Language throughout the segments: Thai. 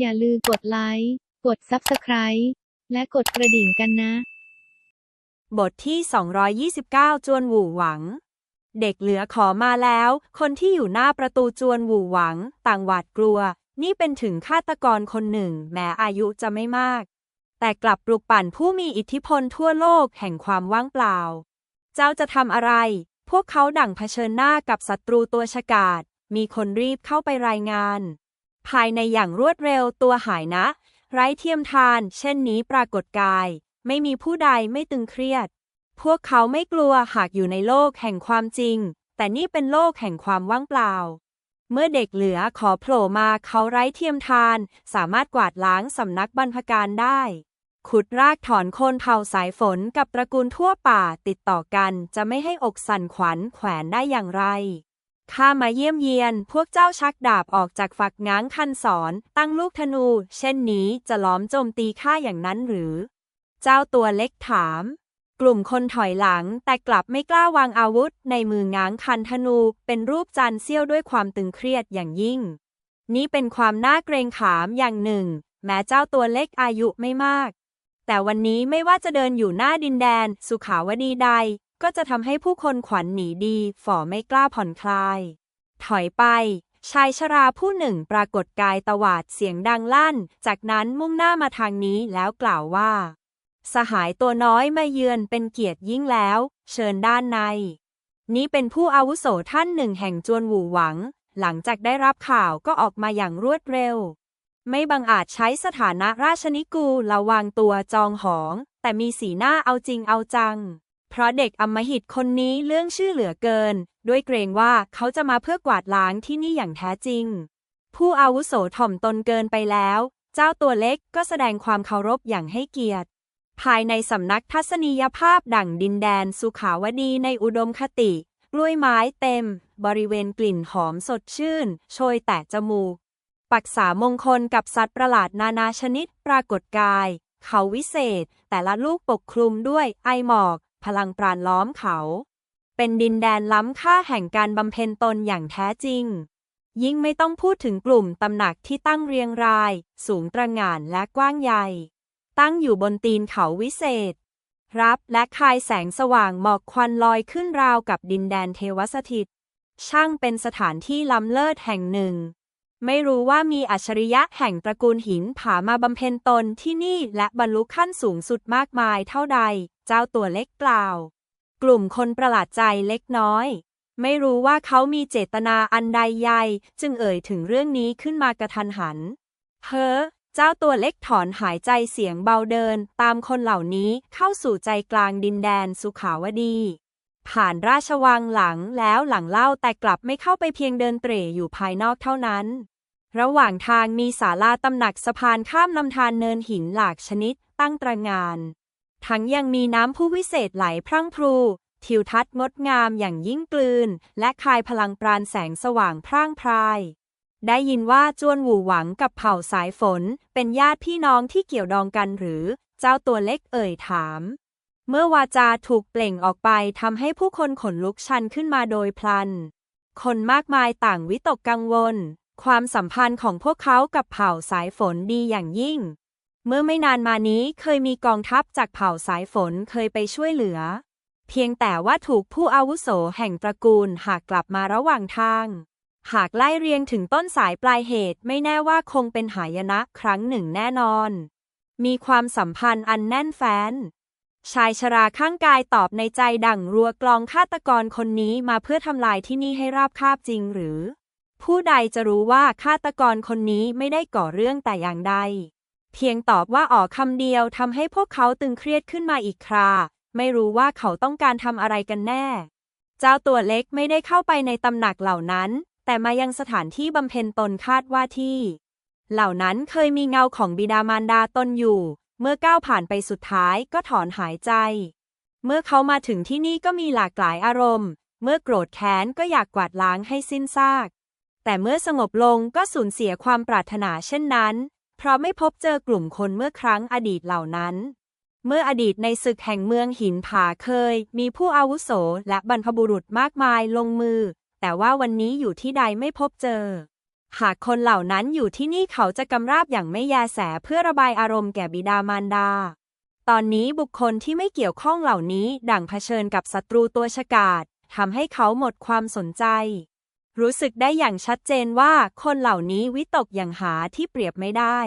อย่าลืมกดไลค์ กด Subscribe และกดกระดิ่งกันนะ บทที่ 229 จวนหวู่หวัง เด็กเหลือขอมาแล้ว คนที่อยู่หน้าประตูจวนหวู่หวัง ต่างหวาดกลัว นี่เป็นถึงฆาตกรคนหนึ่ง แม้อายุจะไม่มาก แต่กลับปลุกปั่นผู้มีอิทธิพลทั่วโลกแห่งความว่างเปล่า เจ้าจะทำอะไร พวกเขาดั่งเผชิญหน้ากับศัตรูตัวฉกาจมีคนรีบเข้าไปรายงาน ภายในอย่างรวดเร็วตัวหายนะ ไร้เทียมทาน เช่นนี้ปรากฏกาย ไม่มีผู้ใดไม่ตึงเครียด พวกเขาไม่กลัวหากอยู่ในโลกแห่งความจริง แต่นี่เป็นโลกแห่งความว่างเปล่า เมื่อเด็กเหลือขอโผล่มาเขาไร้เทียมทาน สามารถกวาดล้างสำนักบรรพการได้ ขุดรากถอนโคนเผ่าสายฝนกับตระกูลทั่วป่าติดต่อกันจะไม่ให้อกสั่นขวัญแขวนได้อย่างไร ข้ามาเยี่ยมเยียน พวกเจ้าชักดาบออกจากฝักง้างคันสอน ตั้งลูกธนู เช่นนี้จะล้อมโจมตีข้าอย่างนั้นหรือ เจ้าตัวเล็กถาม กลุ่มคนถอยหลัง แต่กลับไม่กล้าวางอาวุธ ในมือง้างคันธนู เป็นรูปจันทร์เสี้ยวด้วยความตึงเครียดอย่างยิ่ง นี่เป็นความน่าเกรงขามอย่างหนึ่ง แม้เจ้าตัวเล็กอายุไม่มาก แต่วันนี้ไม่ว่าจะเดินอยู่หน้าดินแดน สุขาวดีใด ก็จะทำให้ผู้คนขวัญหนีดี ฝ่อไม่กล้าผ่อนคลาย ถอยไป ชายชราผู้หนึ่งปรากฏกายตวาดเสียงดังลั่น จากนั้นมุ่งหน้ามาทางนี้แล้วกล่าวว่า สหายตัวน้อยมาเยือนเป็นเกียรติยิ่งแล้ว เชิญด้านใน นี้เป็นผู้อาวุโสท่านหนึ่งแห่งจวนหวูหวัง หลังจากได้รับข่าวก็ออกมาอย่างรวดเร็ว ไม่บังอาจใช้สถานะราชนิกูลระวางตัวจองหอง แต่มีสีหน้าเอาจริงเอาจัง เพราะเด็กอมหิตคนนี้เรื่องชื่อเหลือเกิน ด้วยเกรงว่าเขาจะมาเพื่อกวาดล้างที่นี่อย่างแท้จริง ผู้อาวุโสถ่อมตนเกินไปแล้ว เจ้าตัวเล็กก็แสดงความเคารพอย่างให้เกียรติ ภายในสำนักทัศนียภาพดั่งดินแดนสุขาวดีในอุดมคติ กล้วยไม้เต็ม บริเวณกลิ่นหอมสดชื่น โชยแตะจมูก ปักษามงคลกับสัตว์ประหลาดนานาชนิดปรากฏกาย เขาวิเศษ แต่ละลูกปกคลุมด้วยไอหมอก พลังปราณล้อมเขา เป็นดินแดนล้ำค่าแห่งการบำเพ็ญตนอย่างแท้จริง ยิ่งไม่ต้องพูดถึงกลุ่มตำหนักที่ตั้งเรียงราย สูงตระหง่านและกว้างใหญ่ ตั้งอยู่บนตีนเขาวิเศษ รับและคายแสงสว่างหมอกควันลอยขึ้นราวกับดินแดนเทวสถิต ช่างเป็นสถานที่ล้ำเลิศแห่งหนึ่ง ไม่รู้ว่ามีอัจฉริยะแห่งตระกูลหินผามาบำเพ็ญตนที่นี่และบรรลุขั้นสูงสุดมากมายเท่าใด เจ้าตัวเล็กกล่าว กลุ่มคนประหลาดใจเล็กน้อย ไม่รู้ว่าเขามีเจตนาอันใดใหญ่จึงเอ่ยถึงเรื่องนี้ขึ้นมากระทันหัน เฮ้อ เจ้าตัวเล็กถอนหายใจเสียงเบาเดิน ตามคนเหล่านี้เข้าสู่ใจกลางดินแดนสุขาวดี ผ่านราชวังหลังแล้วหลังเล่าแต่กลับไม่เข้าไปเพียงเดินเตร่อยู่ภายนอกเท่านั้น ระหว่างทางมีศาลาตำหนักสะพานข้ามลำธารเนินหินหลากชนิดตั้งตระงาน ทั้งยังมีน้ำผู้วิเศษไหลพรั่งพรู ทิวทัศน์งดงามอย่างยิ่งกลืน และคายพลังปราณแสงสว่างพร่างพราย ได้ยินว่าจวนหวูหวังกับเผ่าสายฝน เป็นญาติพี่น้องที่เกี่ยวดองกันหรือ เจ้าตัวเล็กเอ่ยถาม เมื่อวาจาถูกเปล่งออกไปทำให้ผู้คนขนลุกชันขึ้นมาโดยพลัน คนมากมายต่างวิตกกังวล ความสัมพันธ์ของพวกเขากับเผ่าสายฝนดีอย่างยิ่ง เมื่อไม่นานมานี้เคยมีกองทัพจากเผ่าสายฝนเคยไปช่วยเหลือ เพียงแต่ว่าถูกผู้อาวุโสแห่งตระกูลหากกลับมาระหว่างทาง หากไล่เรียงถึงต้นสายปลายเหตุไม่แน่ว่าคงเป็นหายนะครั้งหนึ่งแน่นอน มีความสัมพันธ์อันแน่นแฟ้น ชายชราข้างกายตอบในใจดั่งรัวกลองฆาตกรคนนี้มาเพื่อทำลายที่นี่ให้ราบคาบจริงหรือ ผู้ใดจะรู้ว่าฆาตกรคนนี้ไม่ได้ก่อเรื่องแต่อย่างใด เพียงตอบว่าอ๋อคำเดียวทำให้พวกเขาตึงเครียดขึ้นมาอีกครา ไม่รู้ว่าเขาต้องการทำอะไรกันแน่ เจ้าตัวเล็กไม่ได้เข้าไปในตำหนักเหล่านั้น แต่มายังสถานที่บำเพ็ญตนคาดว่าที่ เหล่านั้นเคยมีเงาของบิดามารดาตนอยู่ เมื่อก้าวผ่านไปสุดท้ายก็ถอนหายใจ เมื่อเขามาถึงที่นี่ก็มีหลากหลายอารมณ์ เมื่อโกรธแค้นก็อยากกวาดล้างให้สิ้นซาก แต่เมื่อสงบลงก็สูญเสียความปรารถนาเช่นนั้น เพราะไม่พบเจอกลุ่มคนเมื่อครั้งอดีตเหล่านั้น เมื่ออดีตในศึกแห่งเมืองหินผาเคย มีผู้อาวุโสและบรรพบุรุษมากมายลงมือ แต่ว่าวันนี้อยู่ที่ใดไม่พบเจอ หากคนเหล่านั้นอยู่ที่นี่เขาจะกำราบอย่างไม่แยแสเพื่อระบายอารมณ์แก่บิดามารดา ตอนนี้บุคคลที่ไม่เกี่ยวข้องเหล่านี้ดั่งเผชิญกับศัตรูตัวฉกาจทำให้เขาหมดความสนใจ รู้สึกได้อย่างชัดเจนว่าคนเหล่านี้วิตกอย่างหาที่เปรียบไม่ได้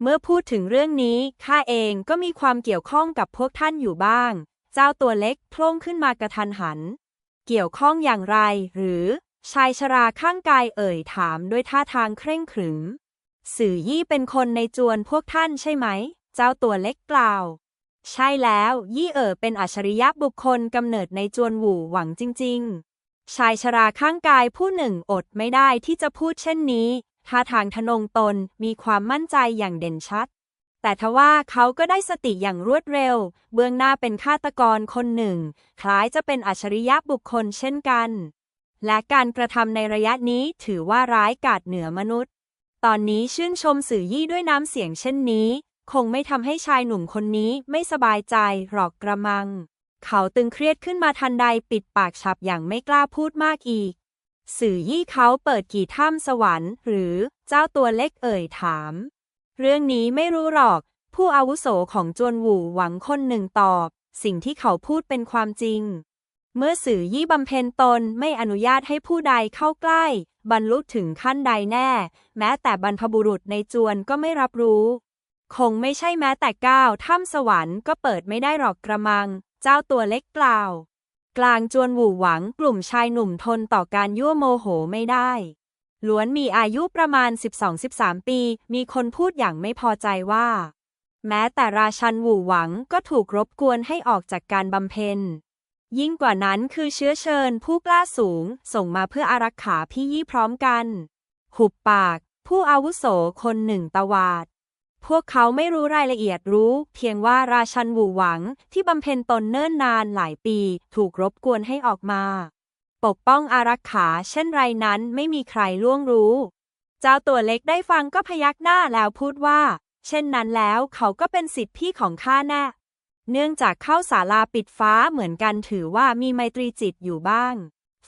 เมื่อพูดถึงเรื่องนี้ข้าเองก็มีความเกี่ยวข้องกับพวกท่านอยู่บ้าง เจ้าตัวเล็กโผล่ขึ้นมากระทันหัน เกี่ยวข้องอย่างไรหรือ ชายชราข้างกายเอ่ยถามด้วยท่าทางเคร่งขรึม สื่อยี่เป็นคนในจวนพวกท่านใช่ไหม เจ้าตัวเล็กกล่าว ใช่แล้ว ยี่เอ๋อเป็นอัจฉริยะบุคคลกำเนิดในจวนหวู่หวังจริง ๆ ชายชราข้างกายผู้หนึ่งอดไม่ได้ที่จะพูดเช่นนี้ท่าทางทะนงตนมีความมั่นใจอย่างเด่นชัด แต่ทว่าเขาก็ได้สติอย่างรวดเร็ว เบื้องหน้าเป็นฆาตกรคนหนึ่ง คล้ายจะเป็นอัจฉริยะบุคคลเช่นกัน และการกระทำในระยะนี้ถือว่าร้ายกาจเหนือมนุษย์ ตอนนี้ชื่นชมสื่อยี่ด้วยน้ำเสียงเช่นนี้ คงไม่ทำให้ชายหนุ่มคนนี้ไม่สบายใจหรอกกระมัง เขาตึงเครียดขึ้นมาทันใดปิดปากฉับอย่างไม่กล้าพูดมากอีก สื่อยี่เขาเปิดกี่ถ้ำสวรรค์ หรือเจ้าตัวเล็กเอ่ยถาม เรื่องนี้ไม่รู้หรอก ผู้อาวุโสของจวนหวูหวังคนหนึ่งตอบ สิ่งที่เขาพูดเป็นความจริง เมื่อสื่อยี่บำเพ็ญตนไม่อนุญาตให้ผู้ใดเข้าใกล้ บรรลุถึงขั้นใดแน่ แม้แต่บรรพบุรุษในจวนก็ไม่รับรู้ คงไม่ใช่แม้แต่ก้าวถ้ำสวรรค์ก็เปิดไม่ได้หรอกกระมัง เจ้าตัวเล็กกล่าว กลางจวนหวู่หวังกลุ่มชายหนุ่มทนต่อการยั่วโมโหไม่ได้ล้วนมีอายุประมาณ 12-13 ปี มีคนพูดอย่างไม่พอใจว่า แม้แต่ราชันหวู่หวังก็ถูกรบกวนให้ออกจากการบำเพ็ญ ยิ่งกว่านั้นคือเชื้อเชิญผู้กล้าสูง ส่งมาเพื่ออารักขาพี่ยี่พร้อมกัน หุบปาก ผู้อาวุโสคนหนึ่งตวาด พวกเขาไม่รู้รายละเอียดรู้ เพียงว่าราชันหวูหวังที่บำเพ็ญตนเนิ่นนานหลายปี ถูกรบกวนให้ออกมา ปกป้องอารักขาเช่นไรนั้นไม่มีใครล่วงรู้ เจ้าตัวเล็กได้ฟังก็พยักหน้าแล้วพูดว่า เช่นนั้นแล้วเขาก็เป็นสิทธิพี่ของข้าแน่ เนื่องจากเข้าศาลาปิดฟ้าเหมือนกันถือว่ามีไมตรีจิตอยู่บ้าง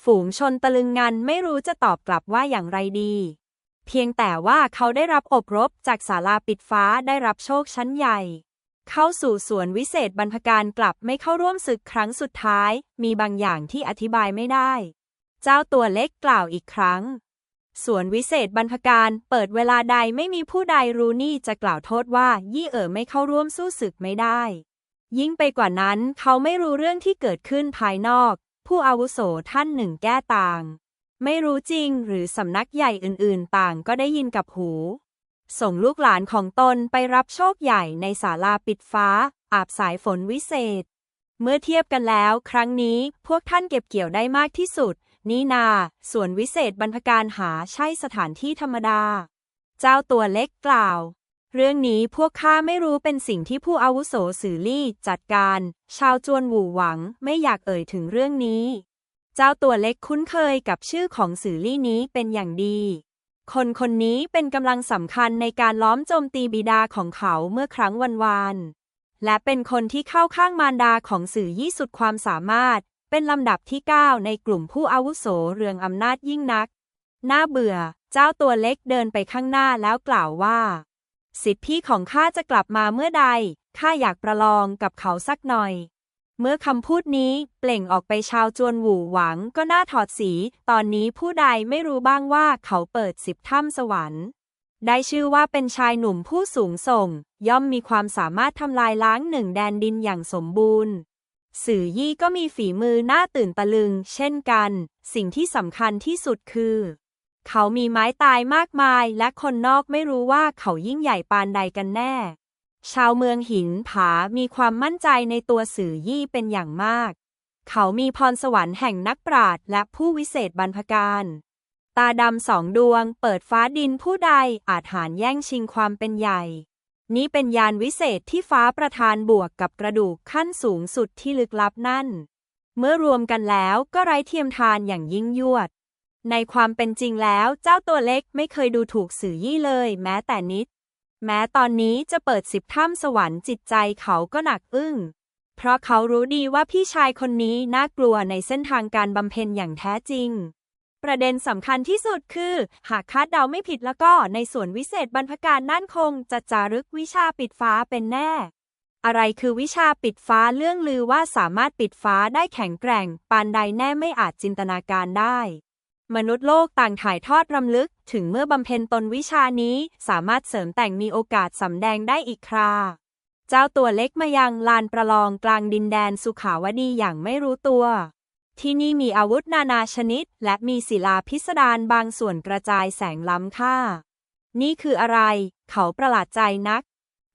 ฝูงชนตะลึงงันไม่รู้จะตอบกลับว่าอย่างไรดี เพียงแต่ว่าเขาได้รับอบรมจากศาลาปิดฟ้าได้รับโชคชั้นใหญ่ เข้าสู่สวนวิเศษบรรพการกลับไม่เข้าร่วมศึกครั้งสุดท้าย มีบางอย่างที่อธิบายไม่ได้ เจ้าตัวเล็กกล่าวอีกครั้งสวนวิเศษบรรพการเปิดเวลาใดไม่มีผู้ใดรู้นี่จะกล่าวโทษว่า ยี่เอ๋อไม่เข้าร่วมสู้ศึกไม่ได้ ยิ่งไปกว่านั้นเขาไม่รู้เรื่องที่เกิดขึ้นภายนอก ผู้อาวุโสท่านหนึ่งแก้ต่าง ไม่รู้จริงหรือสำนักใหญ่อื่นๆ ต่างก็ได้ยินกับหู ส่งลูกหลานของตนไปรับโชคใหญ่ในศาลาปิดฟ้า อาบสายฝนวิเศษ เมื่อเทียบกันแล้ว ครั้งนี้พวกท่านเก็บเกี่ยวได้มากที่สุด นี่นา ส่วนวิเศษบรรพการหาใช่สถานที่ธรรมดา เจ้าตัวเล็กกล่าว เรื่องนี้พวกข้าไม่รู้เป็นสิ่งที่ผู้อาวุโสสือลี่จัดการ ชาวจวนหวู่หวังไม่อยากเอ่ยถึงเรื่องนี้ เจ้าตัวเล็กคุ้นเคยกับชื่อของสือลี่นี้เป็นอย่างดี คนคนนี้เป็นกำลังสำคัญในการล้อมโจมตีบิดาของเขาเมื่อครั้งวันวาน และเป็นคนที่เข้าข้างมารดาของสื่อยี่สุดความสามารถ เป็นลำดับที่ 9 ในกลุ่มผู้อาวุโสเรืองอำนาจยิ่งนัก น่าเบื่อ เจ้าตัวเล็กเดินไปข้างหน้าแล้วกล่าวว่า สิทธิพี่ของข้าจะกลับมาเมื่อใด ข้าอยากประลองกับเขาสักหน่อย เมื่อคำพูดนี้เปล่งออกไปชาวจวนหวูหวังก็น่าถอดสี ตอนนี้ผู้ใดไม่รู้บ้างว่าเขาเปิดสิบถ้ำสวรรค์ ได้ชื่อว่าเป็นชายหนุ่มผู้สูงส่ง ย่อมมีความสามารถทำลายล้างหนึ่งแดนดินอย่างสมบูรณ์สื่อยี่ก็มีฝีมือน่าตื่นตะลึง เช่นกัน สิ่งที่สำคัญที่สุดคือ เขามีไม้ตายมากมาย และคนนอกไม่รู้ว่าเขายิ่งใหญ่ปานใดกันแน่ ชาวเมืองหินผามีความมั่นใจในตัวสื่อยี่เป็นอย่างมาก เขามีพรสวรรค์แห่งนักปราชญ์และผู้วิเศษบรรพการ ตาดำสองดวง เปิดฟ้าดินผู้ใดอาจหารแย่งชิงความเป็นใหญ่ นี้เป็นยานวิเศษที่ฟ้าประทานบวกกับกระดูกขั้นสูงสุดที่ลึกลับนั่น เมื่อรวมกันแล้วก็ไร้เทียมทานอย่างยิ่งยวด ในความเป็นจริงแล้วเจ้าตัวเล็กไม่เคยดูถูกสื่อยี่เลย แม้แต่นิด แม้ตอนนี้จะเปิดสิบถ้ำสวรรค์จิตใจเขาก็หนักอึ้ง เพราะเขารู้ดีว่าพี่ชายคนนี้น่ากลัวในเส้นทางการบำเพ็ญอย่างแท้จริง ประเด็นสำคัญที่สุดคือ หากคาดเดาไม่ผิดแล้วก็ในส่วนวิเศษบรรพการนั่นคง จะจารึกวิชาปิดฟ้าเป็นแน่อะไรคือวิชาปิดฟ้าเรื่องลือว่าสามารถปิดฟ้าได้แข็งแกร่ง ปานใดแน่ไม่อาจจินตนาการได้ มนุษย์โลกต่างถ่ายทอดรำลึก ถึงเมื่อบำเพ็ญตนวิชานี้ สามารถเสริมแต่งมีโอกาสสำแดงได้อีกครา เจ้าตัวเล็กมายังลานประลองกลางดินแดนสุขาวดีอย่างไม่รู้ตัว ที่นี่มีอาวุธนานาชนิด และมีศิลาพิสดารบางส่วนกระจายแสงล้ำค่า นี่คืออะไร เขาประหลาดใจนัก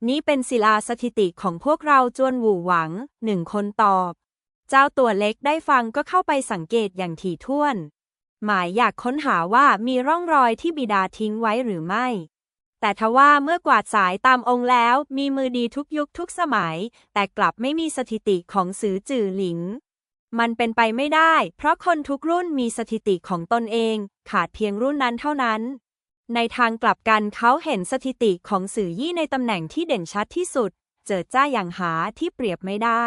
นี่เป็นศิลาสถิติของพวกเราจวนหวู่หวัง หนึ่งคนตอบ เจ้าตัวเล็กได้ฟังก็เข้าไปสังเกตอย่างถี่ถ้วน หมายอยากค้นหาว่ามีร่องรอยที่บิดาทิ้งไว้หรือไม่ แต่ทว่าเมื่อกวาดสายตามองค์แล้ว มีมือดีทุกยุคทุกสมัย แต่กลับไม่มีสถิติของสือจื่อหลิง มันเป็นไปไม่ได้ เพราะคนทุกรุ่นมีสถิติของตนเอง ขาดเพียงรุ่นนั้นเท่านั้น ในทางกลับกันเขาเห็นสถิติของสื่อยี่ในตำแหน่งที่เด่นชัดที่สุด เจิดจ้าอย่างหาที่เปรียบไม่ได้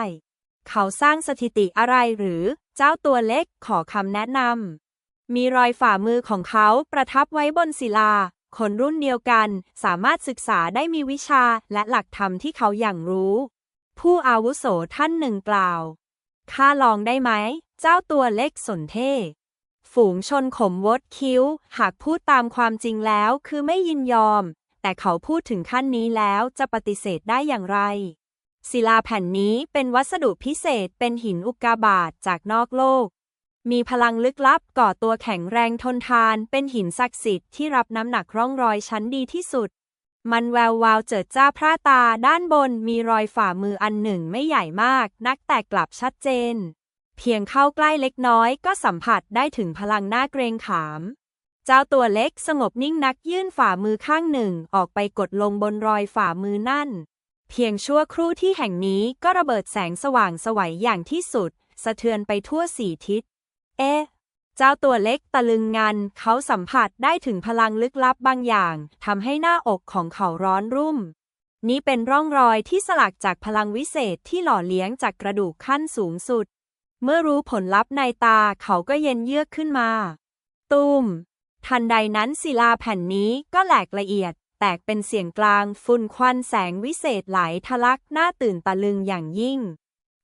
เขาสร้างสถิติอะไรหรือ เจ้าตัวเล็กขอคำแนะนำ มีรอยฝ่ามือของเขาประทับไว้บนศิลา คนรุ่นเดียวกันสามารถศึกษาได้มีวิชาและหลักธรรมที่เขาอย่างรู้ ผู้อาวุโสท่านหนึ่งกล่าว ข้าลองได้ไหม เจ้าตัวเล็กสนเท่ฝูงชนขมวดคิ้ว หากพูดตามความจริงแล้วคือไม่ยินยอม แต่เขาพูดถึงขั้นนี้แล้วจะปฏิเสธได้อย่างไร ศิลาแผ่นนี้เป็นวัสดุพิเศษเป็นหินอุกกาบาตจากนอกโลก มีพลังลึกลับก่อตัวแข็งแรงทนทาน เป็นหินศักดิ์สิทธิ์ที่รับน้ำหนักร่องรอยชั้นดีที่สุด มันแวววาวเจิดจ้าพระตาด้านบนมีรอยฝ่ามืออันหนึ่งไม่ใหญ่มาก นักแต่กลับชัดเจน เพียงเข้าใกล้เล็กน้อยก็สัมผัสได้ถึงพลังหน้าเกรงขาม เจ้าตัวเล็กสงบนิ่งนักยื่นฝ่ามือข้างหนึ่งออกไปกดลงบนรอยฝ่ามือนั่น เพียงชั่วครู่ที่แห่งนี้ก็ระเบิดแสงสว่างสวัยอย่างที่สุด สะเทือนไปทั่วสี่ทิศ เอ๊ะ เจ้าตัวเล็กตะลึงงัน เขาสัมผัสได้ถึงพลังลึกลับบางอย่างทำให้หน้าอกของเขาร้อนรุ่ม นี่เป็นร่องรอยที่สลักจากพลังวิเศษที่หล่อเลี้ยงจากกระดูกขั้นสูงสุด เมื่อรู้ผลลัพธ์ในตาเขาก็เย็นเยือกขึ้นมาตูมทันใดนั้นศิลาแผ่นนี้ก็แหลกละเอียด แตกเป็นเสียงกลางฝุ่นควันแสงวิเศษไหลทะลักหน้าตื่นตะลึงอย่างยิ่ง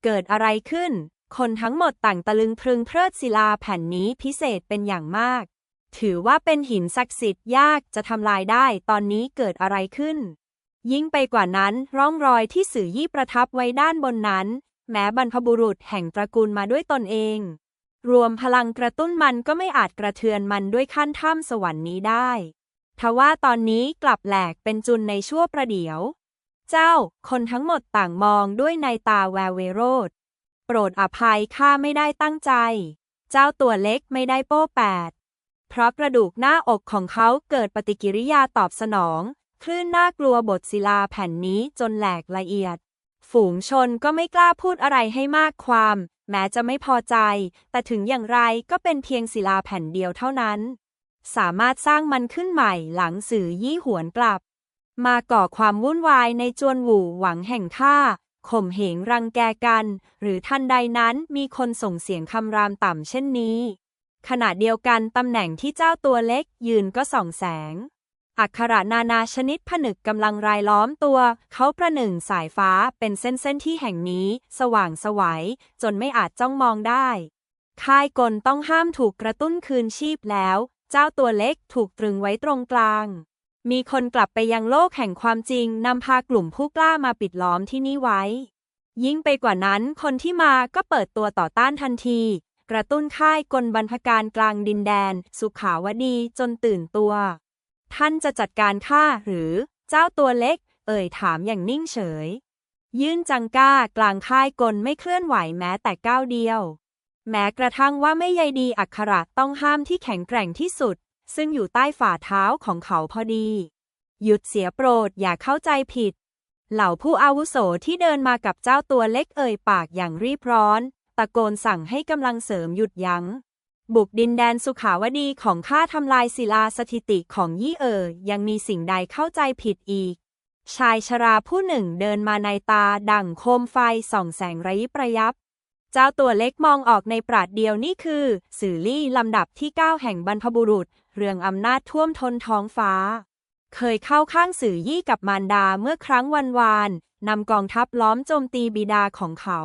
เกิดอะไรขึ้น คนทั้งหมดต่างตะลึงพรึงเพลิดศิลาแผ่นนี้พิเศษเป็นอย่างมาก ถือว่าเป็นหินศักดิ์สิทธิ์ยากจะทำลายได้ตอนนี้เกิดอะไรขึ้น ยิ่งไปกว่านั้นร่องรอยที่สื่อยี่ประทับไว้ด้านบนนั้น แม้บรรพบุรุษแห่งตระกูลมาด้วยตนเอง รวมพลังกระตุ้นมันก็ไม่อาจกระเทือนมันด้วยขั้นถ้ำสวรรค์นี้ได้ทว่าตอนนี้กลับแหลกเป็นจุนในชั่วประเดี๋ยว เจ้า คนทั้งหมดต่างมองด้วยในตาแววเวโรธ รดอภัยข้าไม่ได้ตั้งใจ เจ้าตัวเล็กไม่ได้โป้แปด เพราะกระดูกหน้าอกของเขาเกิดปฏิกิริยาตอบสนอง คลื่นน่ากลัวบทศิลาแผ่นนี้จนแหลกละเอียด ฝูงชนก็ไม่กล้าพูดอะไรให้มากความ แม้จะไม่พอใจ แต่ถึงอย่างไรก็เป็นเพียงศิลาแผ่นเดียวเท่านั้น สามารถสร้างมันขึ้นใหม่หลังสื่อยี่หวนกลับ มาก่อความวุ่นวายในจวนหวู่หวังแห่งท่า ข่มเหงรังแกกัน หรือทันใดนั้นมีคนส่งเสียงคำรามต่ำเช่นนี้ ขณะเดียวกันตำแหน่งที่เจ้าตัวเล็กยืนก็ส่องแสง อักขระนานาชนิดผนึกกำลังรายล้อมตัว เขาประหนึ่งสายฟ้าเป็นเส้นๆที่แห่งนี้ สว่างสวัยจนไม่อาจจ้องมองได้ ค่ายกลต้องห้ามถูกกระตุ้นคืนชีพแล้ว เจ้าตัวเล็กถูกตรึงไว้ตรงกลาง มีคนกลับไปยังโลกแห่งความจริงนำพากลุ่มผู้กล้ามาปิดล้อมที่นี่ไว้ ยิ่งไปกว่านั้นคนที่มาก็เปิดตัวต่อต้านทันที กระตุ้นค่ายกลบรรพการกลางดินแดน สุขาวดีจนตื่นตัว ท่านจะจัดการข้าหรือเจ้าตัวเล็ก เอ่ยถามอย่างนิ่งเฉย ยื่นจังก้ากลางค่ายกลไม่เคลื่อนไหวแม้แต่ก้าวเดียว แม้กระทั่งว่าไม่ใยดีอักขระต้องห้ามที่แข็งแกร่งที่สุด ซึ่งอยู่ใต้ฝ่าเท้าของเขาพอดี หยุดเสียโปรดอย่าเข้าใจผิด เหล่าผู้อาวุโสที่เดินมากับเจ้าตัวเล็กเอ่ยปากอย่างรีบร้อน ตะโกนสั่งให้กำลังเสริมหยุดยัง้ง บุกดินแดนสุขาวดีของข้าทำลายศิลาสถิติของยี่เอ๋อยังมีสิ่งใดเข้าใจผิดอีก ชายชราผู้หนึ่งเดินมาในตาดั่งโคมไฟส่องแสงระยิบระยับเจ้าตัวเล็กมองออกในปราดเดียวนี่คือ สื่อลี่ลำดับที่ 9 แห่งบรรพบุรุษ เรื่องอำนาจท่วมทนท้องฟ้า เคยเข้าข้างสื่อยี่กับมารดาเมื่อครั้งวันวานนำกองทัพล้อมโจมตีบิดาของเขา